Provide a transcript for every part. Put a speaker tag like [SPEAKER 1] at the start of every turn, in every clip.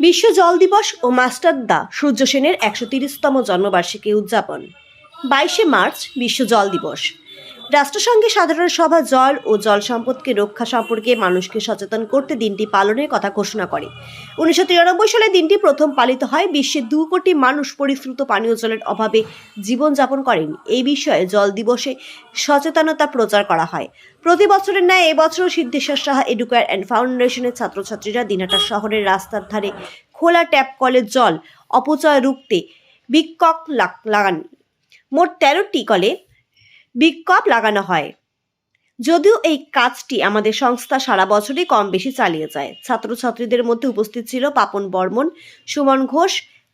[SPEAKER 1] বিশ্ব জল দিবস ও মাস্টার দা সূর্য সেনের একশো তিরিশতম জন্মবার্ষিকী উদযাপন। বাইশে মার্চ বিশ্ব জল দিবস। রাষ্ট্রসংঘের সাধারণ সভা, জল ও জল সম্পদকে রক্ষা সম্পর্কে মানুষকে সচেতন করতে দিনটি পালনের কথা ঘোষণা করে। উনিশশো তিরানব্বই সালে দিনটি প্রথম পালিত হয়। বিশ্বে দু কোটি মানুষ পরিশ্রুত পানীয় জলের অভাবে জীবনযাপন করেন। এই বিষয়ে জল দিবসে সচেতনতা প্রচার করা হয়। প্রতি বছরের ন্যায় এবছরও সিদ্ধেশ্বর সাহা এডুকেয়ার অ্যান্ড ফাউন্ডেশনের ছাত্রছাত্রীরা দিনহাটা শহরের রাস্তার ধারে খোলা ট্যাপ কলের জল, অপচয় রুখতে লাগ- লাগান। মোট তেরোটি কলে বিক্ষোভ লাগানো হয়। যদিও এই কাজটি আমাদের সংস্থা সারা বছরই কম বেশি চালিয়ে যায়। ছাত্রছাত্রীদের মধ্যে উপস্থিত ছিল পাপন বর্মন, সুমন ঘোষ,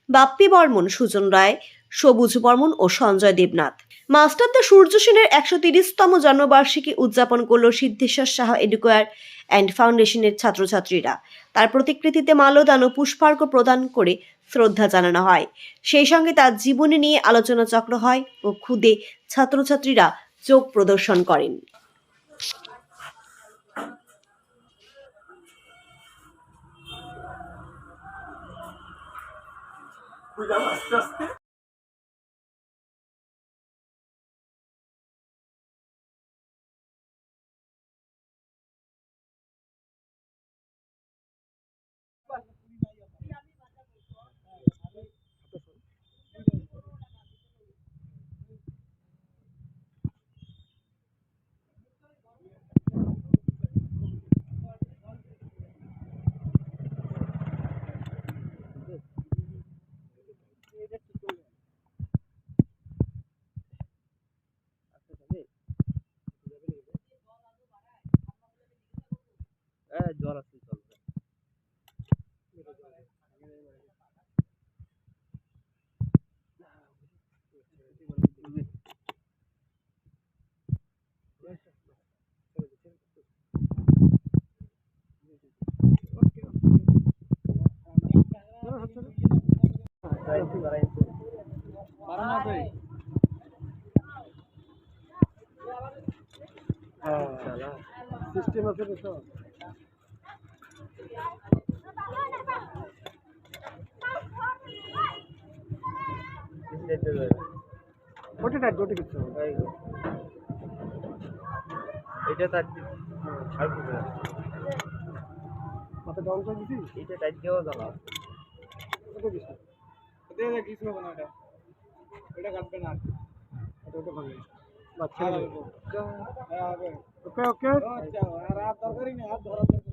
[SPEAKER 1] বাপ্পি বর্মন, সুজন রায় সবুজ বর্মন ও সঞ্জয় দেবনাথ। মাস্টার মাস্টারদা সূর্য সেনের একশো তিরিশতম জন্মবার্ষিকী উদযাপন করল সিদ্ধেশ্বর সাহা এডুকেয়ার অ্যান্ড ফাউন্ডেশনের ছাত্রছাত্রীরা। তার প্রতিকৃতিতে মাল্যদান ও পুষ্পার্ঘ্য প্রদান করে শ্রদ্ধা জানানো হয়। সেই সঙ্গে তার জীবনী নিয়ে আলোচনা চক্র হয় ও খুদে ছাত্রছাত্রীরা চোখ প্রদর্শন করেন।
[SPEAKER 2] হ্যাঁ
[SPEAKER 3] সিস্টেম আছে তো ওটা টাইট ওটা কিছু
[SPEAKER 2] এটা তার আর
[SPEAKER 3] মাথা ডাউন করে দিছি
[SPEAKER 2] এটা টাইট দেওয়া যাবে।
[SPEAKER 3] ওটা কিছু
[SPEAKER 4] এটা কিছু হবে না এটা? এটা কাটবে না
[SPEAKER 3] ওটা ওটা ভালো বাচ্চা
[SPEAKER 4] হ্যাঁ হবে।
[SPEAKER 3] ওকে ওকে।
[SPEAKER 4] আচ্ছা আর আর দরকারই নেই আর ধরার দরকার